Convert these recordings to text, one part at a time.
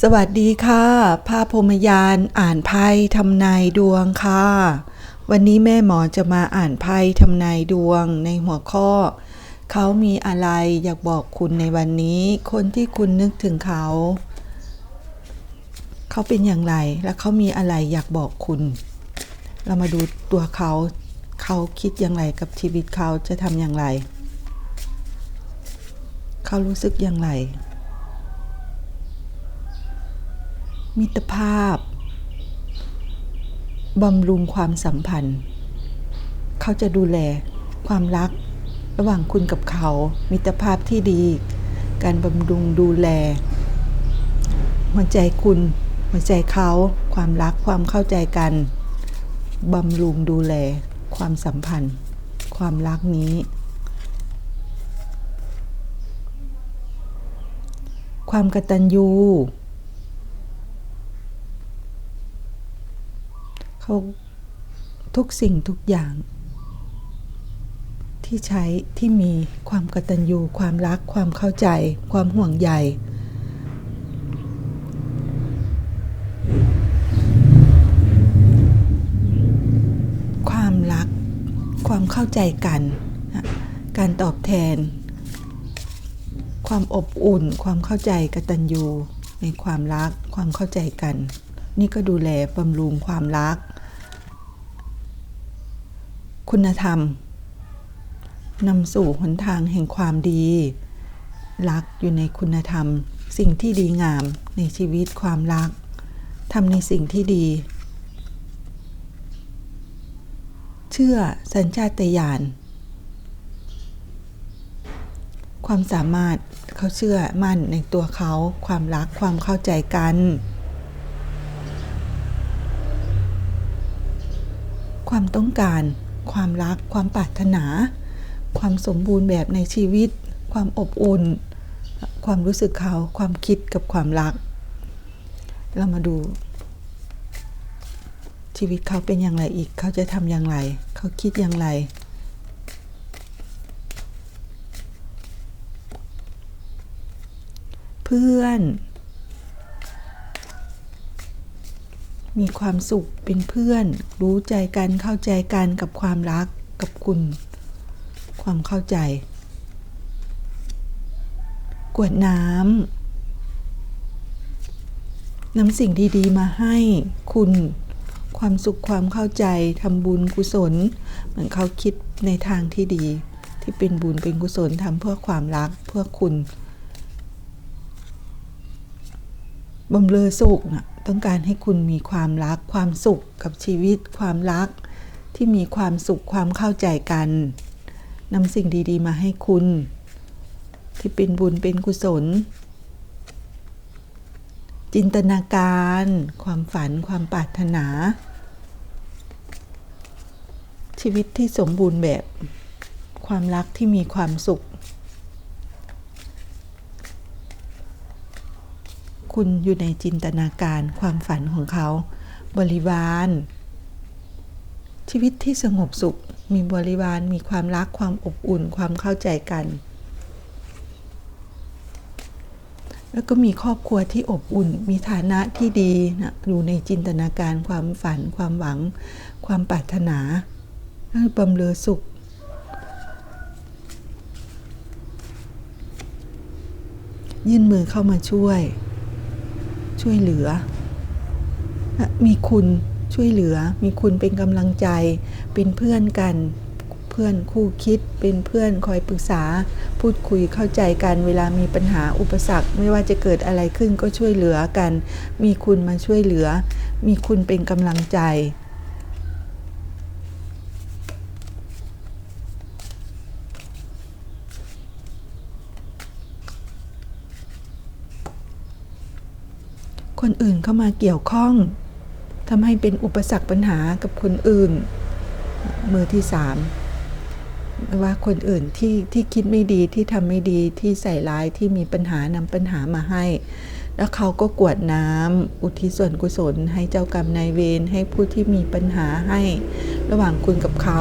สวัสดีค่ะพาพรมยานอ่านไพ่ทำนายดวงค่ะ วันนี้แม่หมอจะมาอ่านไพ่ทำนายดวงในหัวข้อ เขามีอะไรอยากบอกคุณในวันนี้ คนที่คุณนึกถึงเขา เขาเป็นอย่างไรและเขามีอะไรอยากบอกคุณ เรามาดูตัวเขา เขาคิดอย่างไรกับชีวิตเขาจะทำอย่างไร เขารู้สึกอย่างไร มิตรภาพบำรุงความสัมพันธ์ เขาจะดูแลความรัก ระหว่างคุณกับเขา มิตรภาพที่ดี การบำรุงดูแล หัวใจคุณ หัวใจเขา ความรักความเข้าใจกันบำรุงดูแล ความสัมพันธ์ ความรักนี้ ความกตัญญู เขาทุกสิ่งทุกอย่าง ที่ใช้ที่มีความกตัญญูความรักความเข้าใจ ความห่วงใยความรัก ความเข้าใจกัน การตอบแทน ความอบอุ่น ความเข้าใจกตัญญูในความรัก ความเข้าใจกัน นี่ก็ดูแลบำรุงความรัก คุณธรรมนำสู่หนทางแห่งความดี รักอยู่ในคุณธรรม สิ่งที่ดีงามในชีวิตความรักทำในสิ่งที่ดี เชื่อสัญชาตญาณความสามารถเขาเชื่อมั่นในตัวเขา ความรักความเข้าใจกัน ความต้องการ ความรัก ความปรารถนา ความสมบูรณ์แบบในชีวิต ความอบอุ่น ความรู้สึกเขา ความคิดกับความรัก เรามาดู ชีวิตเขาเป็นอย่างไรอีก เขาจะทำอย่างไร เขาคิดอย่างไรเพื่อน มีความสุขเป็นเพื่อน รู้ใจกันเข้าใจกันกับความรักกับคุณ ความเข้าใจ กวดน้ำนำสิ่งดีๆ มาให้คุณความสุขความเข้าใจทำบุญกุศล เหมือนเขาคิดในทางที่ดี ที่เป็นบุญเป็นกุศลทำเพื่อความรักเพื่อคุณบำเรอสุขนะ ต้องการให้คุณมีความรัก ความสุขกับชีวิต ความรัก ที่มีความสุขความเข้าใจกันนำสิ่งดี ๆ มาให้คุณ ที่เป็นบุญเป็นกุศล จินตนาการ ความฝันความปรารถนา ชีวิตที่สมบูรณ์แบบ ความรักที่มีความสุข คุณอยู่ในจินตนาการความฝันของเขา บริวาร ชีวิตที่สงบสุข มีบริวาร มีความรักความอบอุ่น ความเข้าใจกัน แล้วก็มีครอบครัวที่อบอุ่น มีฐานะที่ดีนะอยู่ในจินตนาการความฝัน ความหวัง ความปรารถนาบำเรอสุขยื่นมือเข้ามาช่วย ช่วยเหลือ มีคุณช่วยเหลือ มีคุณเป็นกำลังใจ เป็นเพื่อนกัน เพื่อนคู่คิด เป็นเพื่อนคอยปรึกษา พูดคุยเข้าใจกัน เวลามีปัญหาอุปสรรค ไม่ว่าจะเกิดอะไรขึ้นก็ช่วยเหลือกัน มีคุณมาช่วยเหลือ มีคุณเป็นกำลังใจ คนอื่นเข้ามาเกี่ยวข้องทำให้เป็นอุปสรรคปัญหากับคนอื่น มือที่สามว่าคนอื่นที่ที่คิดไม่ดีที่ทำไม่ดีที่ใส่ร้ายที่มีปัญหานำปัญหามาให้ แล้วเขาก็กวดน้ำอุทิศส่วนกุศล ให้เจ้ากรรมนายเวรให้ผู้ที่มีปัญหาให้ ระหว่างคุณกับเขา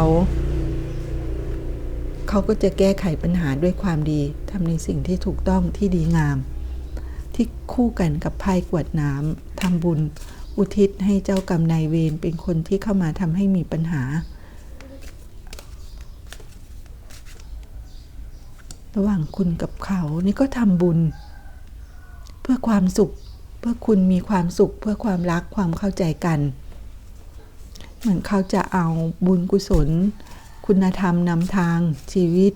เขาก็จะแก้ไขปัญหาด้วยความดีทำในสิ่งที่ถูกต้องที่ดีงาม ที่คู่กันกับไพ่กวดน้ำทำบุญ อุทิศให้เจ้ากรรมนายเวรเป็นคนที่เข้ามาทำให้มีปัญหา ระหว่างคุณกับเขานี่ก็ทำบุญ เพื่อความสุข เพื่อคุณมีความสุข เพื่อความรักความเข้าใจกัน เหมือนเขาจะเอาบุญกุศล คุณธรรมนำทางชีวิต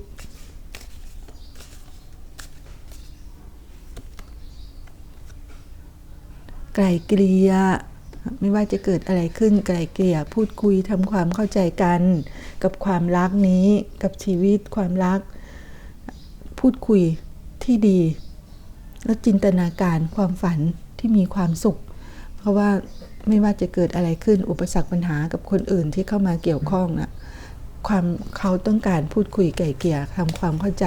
ไกลเกลี่ยไม่ว่าจะเกิดอะไรขึ้นไกลเกลี่ยพูดคุยทำความเข้าใจกัน กับความรักนี้กับชีวิตความรัก พูดคุยที่ดี แล้วจินตนาการความฝันที่มีความสุข เพราะว่าไม่ว่าจะเกิดอะไรขึ้นอุปสรรคปัญหากับคนอื่นที่เข้ามาเกี่ยวข้องนะความเขาต้องการพูดคุยไก่เกลี่ยทำความเข้าใจ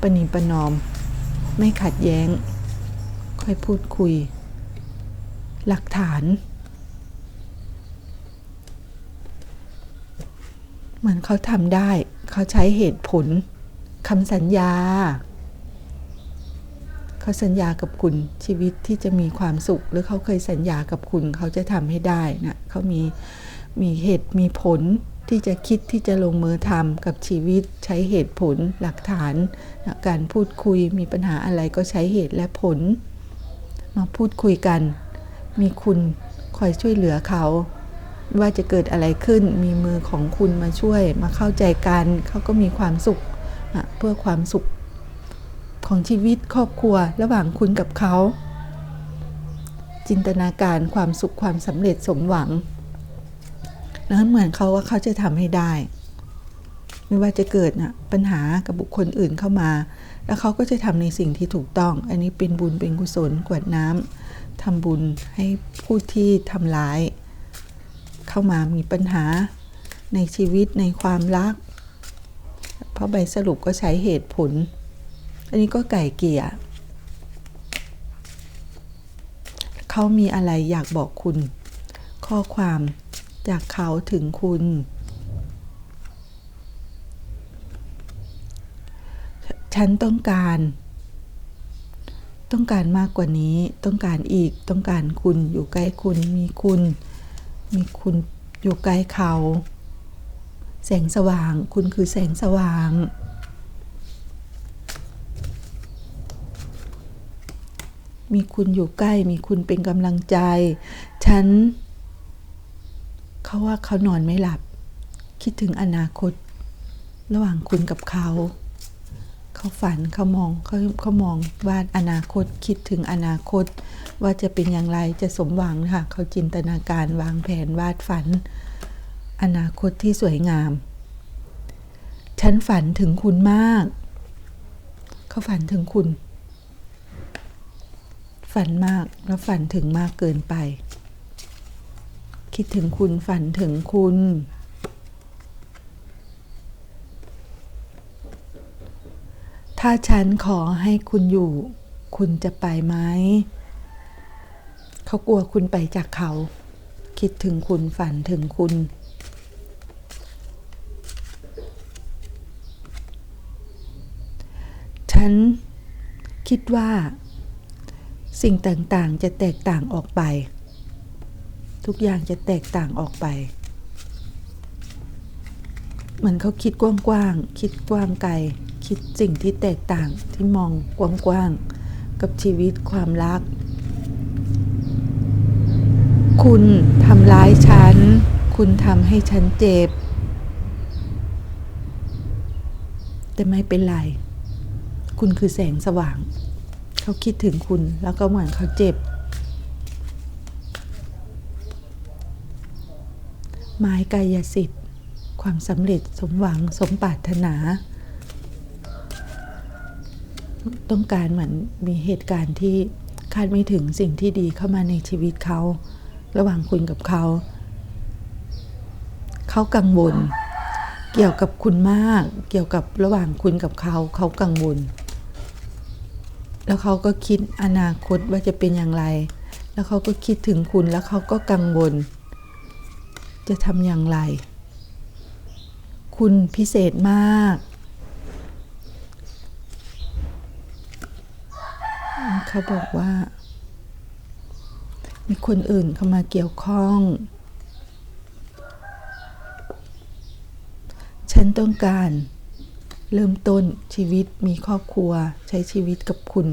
ปณีประนอม ไม่ขัดแย้ง ค่อยพูดคุย หลักฐาน เหมือนเขาทำได้ เขาใช้เหตุผลคำสัญญา เขาสัญญากับคุณชีวิตที่จะมีความสุข หรือเขาเคยสัญญากับคุณ เขาจะทำให้ได้นะเขามีมีเหตุมีผลที่จะคิดที่จะลงมือทำกับชีวิตใช้เหตุผลหลักฐานนะการพูดคุยมีปัญหาอะไรก็ใช้เหตุและผล มาพูดคุยกัน มีคุณคอยช่วยเหลือเขาไม่ว่าจะเกิดอะไรขึ้นมีมือของคุณมาช่วยมาเข้าใจกันเขาก็มีความสุขเพื่อความสุขของชีวิตครอบครัวระหว่างคุณกับเขา จินตนาการความสุขความสำเร็จสมหวังแล้วเหมือนเขาว่าเขาจะทำให้ได้ ไม่ว่าจะเกิดนะปัญหากับบุคคลอื่นเข้ามา แล้วเขาก็จะทำในสิ่งที่ถูกต้อง อันนี้เป็นบุญเป็นกุศลกวดน้ำ ทำบุญให้ผู้ที่ทำร้าย เข้ามามีปัญหาในชีวิตในความรัก เพราะใบสรุปก็ใช้เหตุผล อันนี้ก็ไก่เกี่ยเขามีอะไรอยากบอกคุณ ข้อความจากเขาถึงคุณฉันต้องการ ต้องการมากกว่านี้ ต้องการอีก ต้องการคุณ อยู่ใกล้คุณ มีคุณ มีคุณอยู่ใกล้เขา แสงสว่าง คุณคือแสงสว่าง มีคุณอยู่ใกล้ มีคุณเป็นกำลังใจ ฉัน เขาว่าเขานอนไม่หลับ คิดถึงอนาคต ระหว่างคุณกับเขา เขาฝันเขามองเขาเขามองวาดอนาคตคิดถึงอนาคต ว่าจะเป็นอย่างไรจะสมหวังค่ะเขาจินตนาการวางแผนวาดฝัน อนาคตที่สวยงาม ฉันฝันถึงคุณมาก เขาฝันถึงคุณ ฝันมากแล้วฝันถึงมากเกินไป คิดถึงคุณฝันถึงคุณ ถ้าฉันขอให้คุณอยู่ คุณจะไปไหม เขากลัวคุณไปจากเขา คิดถึงคุณฝันถึงคุณ ฉันคิดว่า สิ่งต่างๆจะแตกต่างออกไป ทุกอย่างจะแตกต่างออกไปเหมือนเขาคิดกว้างๆ คิดกว้างไกล คิดสิ่งที่แตกต่างที่มองกว้างๆกับชีวิตความรัก คุณทำร้ายฉัน คุณทำให้ฉันเจ็บ แต่ไม่เป็นไร คุณคือแสงสว่าง เขาคิดถึงคุณแล้วก็เหมือนเขาเจ็บไม้กายสิทธิ์ ความสำเร็จสมหวังสมปรารถนา ต้องการเหมือนมีเหตุการณ์ที่คาดไม่ถึงสิ่งที่ดีเข้ามาในชีวิตเขา ระหว่างคุณกับเขา เขากังวล เกี่ยวกับคุณมาก เกี่ยวกับระหว่างคุณกับเขา เขากังวล แล้วเขาก็คิดอนาคตว่าจะเป็นอย่างไร แล้วเขาก็คิดถึงคุณแล้วเขาก็กังวล จะทำอย่างไร คุณพิเศษมาก เขาบอกว่า มีคนอื่นเข้ามาเกี่ยวข้อง ฉันต้องการ เริ่มต้นชีวิตมีครอบครัวใช้ชีวิตกับคุณ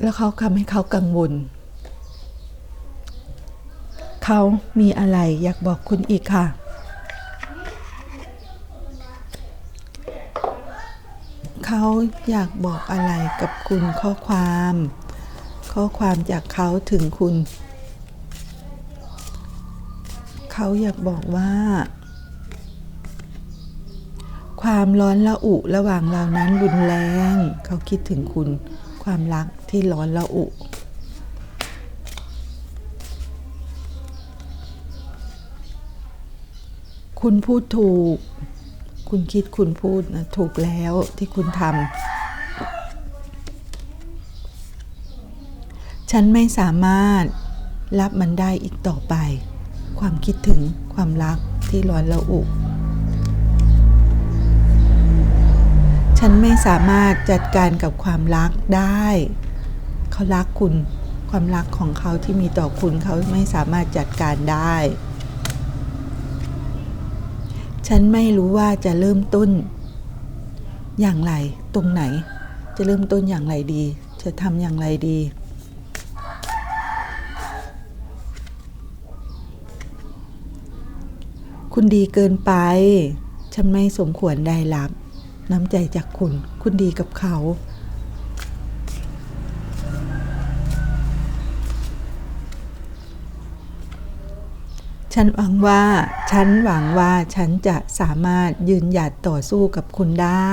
แล้วเขาทำให้เขากังวล เขามีอะไรอยากบอกคุณอีกค่ะ เขาอยากบอกอะไรกับคุณข้อความ ข้อความจากเขาถึงคุณ เขาอยากบอกว่า ความร้อนละอุระหว่างเรานั้นรุนแรง เขาคิดถึงคุณ ความรักที่ร้อนละอุคุณพูดถูก คุณคิดคุณพูดนะถูกแล้วที่คุณทำฉันไม่สามารถรับมันได้อีกต่อไป ความคิดถึงความรักที่ร้อนระอุ ฉันไม่สามารถจัดการกับความรักได้ เขารักคุณ ความรักของเขาที่มีต่อคุณเขาไม่สามารถจัดการได้ ฉันไม่รู้ว่าจะเริ่มต้น อย่างไรตรงไหน จะเริ่มต้นอย่างไรดี จะทำอย่างไรดี คุณดีเกินไป ฉันไม่สมควรได้รับ น้ำใจจากคุณ คุณดีกับเขา ฉันหวังว่า ฉันหวังว่าฉันจะสามารถยืนหยัดต่อสู้กับคุณได้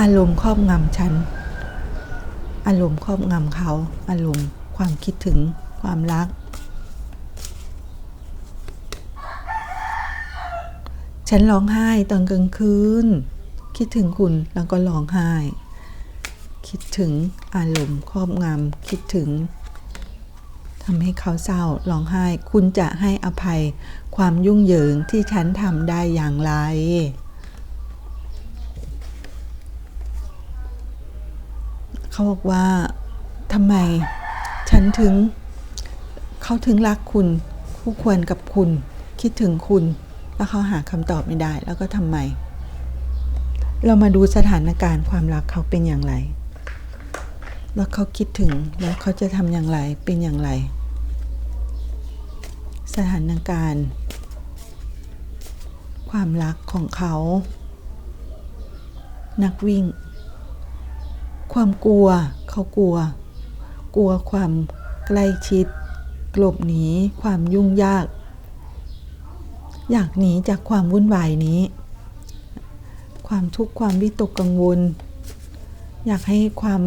อารมณ์ครอบงำฉัน อารมณ์ครอบงำเขา อารมณ์ความคิดถึงความรัก ฉันร้องไห้ตอนกลางคืน คิดถึงคุณแล้วก็ร้องไห้ คิดถึงอารมณ์ครอบงำคิดถึงทำให้เขาเศร้าร้องไห้ คุณจะให้อภัยความยุ่งเหยิงที่ฉันทำได้อย่างไร เขาบอกว่าทำไมฉันถึง เขาถึงรักคุณ คู่ควรกับคุณ คิดถึงคุณ แล้วเขาหาคำตอบไม่ได้ แล้วก็ทำไม เรามาดูสถานการณ์ความรักเขาเป็นอย่างไร แล้วเขาคิดถึงแล้วเขาจะทำอย่างไรเป็นอย่างไร สถานการณ์ ความรักของเขา นักวิ่ง ความกลัวเขากลัว กลัวความใกล้ชิดกลบหนีความยุ่งยาก อยากหนีจากความวุ่นวายนี้ ความทุกข์ความวิตกกังวล อยากให้ความ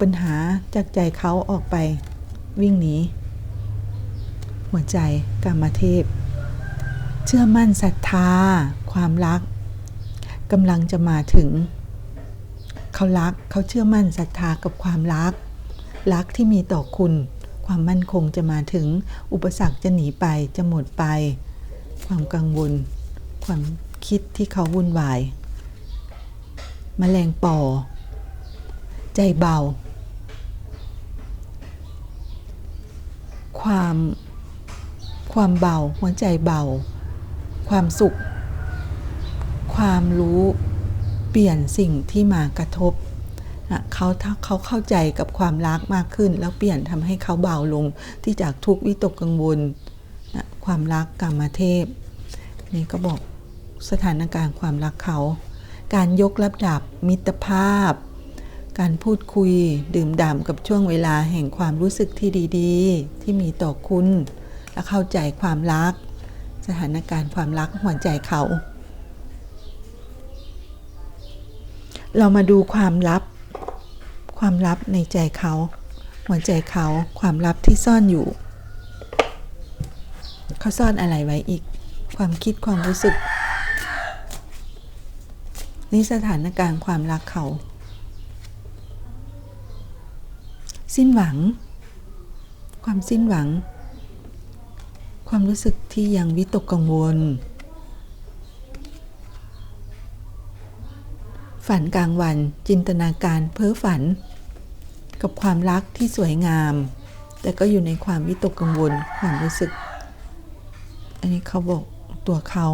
ปัญหาจากใจเขาออกไปวิ่งหนีหัวใจกามเทพ เชื่อมั่นศรัทธา ความรักกำลังจะมาถึง เขารักเขาเชื่อมั่นศรัทธากับความรัก รักที่มีต่อคุณ ความมั่นคงจะมาถึงอุปสรรคจะหนีไปจะหมดไป ความกังวล ความคิดที่เขาวุ่นวายมแมลงปอ ใจเบา ความความเบาหัวใจเบา ความสุข ความรู้เปลี่ยนสิ่งที่มากระทบนะเขาถ้าเขาเข้าใจกับความรักมากขึ้น แล้วเปลี่ยนทำให้เขาเบาลงที่จากทุกข์วิตกกังวลนะความรักกรรมเทพ นี่ก็บอกสถานการณ์ความรักเขา การยกระดับมิตรภาพ การพูดคุยดื่มด่ำกับช่วงเวลาแห่งความรู้สึกที่ดีๆ ที่มีต่อคุณ และเข้าใจความรัก สถานการณ์ความรักหัวใจเขา เรามาดูความลับ ความลับในใจเขา หัวใจเขาความลับที่ซ่อนอยู่ เขาซ่อนอะไรไว้อีก ความคิดความรู้สึก นี่สถานการณ์ความรักเขา สิ้นหวัง ความสิ้นหวัง ความรู้สึกที่ยังวิตกกังวล ฝันกลางวันจินตนาการเพ้อฝัน กับความรักที่สวยงาม แต่ก็อยู่ในความวิตกกังวลความรู้สึก อันนี้เขาบอกตัวเขา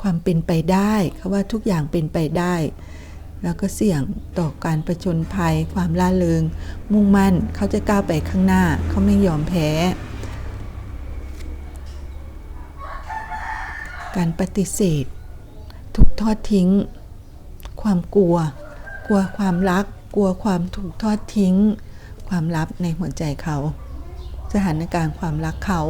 ความเป็นไปได้เขาว่าทุกอย่างเป็นไปได้ แล้วก็เสี่ยงต่อการประชนภัย ความล่าเริง มุ่งมั่นเขาจะก้าวไปข้างหน้า เขาไม่ยอมแพ้ การปฏิเสธ ถูกทอดทิ้ง ความกลัว กลัวความรัก กลัวความถูกทอดทิ้ง ความลับในหัวใจเขา สถานการณ์ความรักเขา